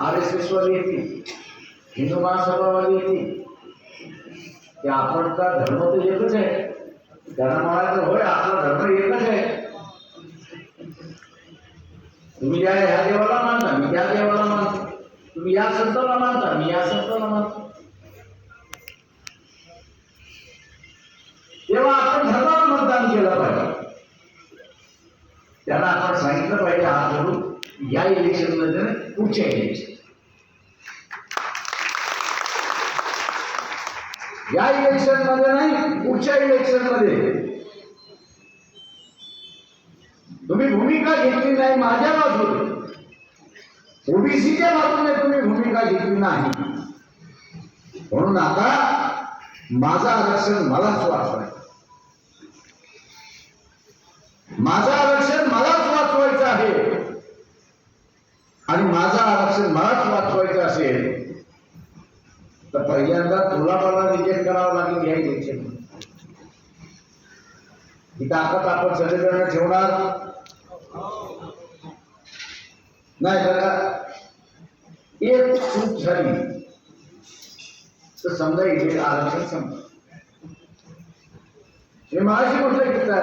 R S एसवाली येतील. हिंदू महासभावाली येतील. की आपणचा धर्म तर एकच आहे. त्यांना म्हणायचं होय, आपला धर्म एकच आहे. तुम्ही मानता, मी देवाला मानतो. तुम्ही या मानता, मी या संताला मानतो. तेव्हा आपण मतदान केलं पाहिजे. त्यांना आपण सांगितलं पाहिजे धरून या पुढच्या इलेक्शन या इलेक्शनमध्ये नाही पुढच्या इलेक्शनमध्ये. तुम्ही भूमिका घेतली नाही माझ्या बाजूने. ओबीसीच्या बाजूने तुम्ही भूमिका घेतली नाही. म्हणून आता माझा आरक्षण मलाच वाचवायचं. माझं आरक्षण मलाच वाचवायचं आहे. आणि माझा मलाच वाचवायचं असेल तर पहिल्यांदा तुला मला रिजेक्ट करावं लागेल या इलेक्शन ही ताकद आपण सगळेजण ठेवणार नाही बघा एक चूक झाली तर समजा इथे आरक्षण संपलं मी माझी गोष्ट घेतला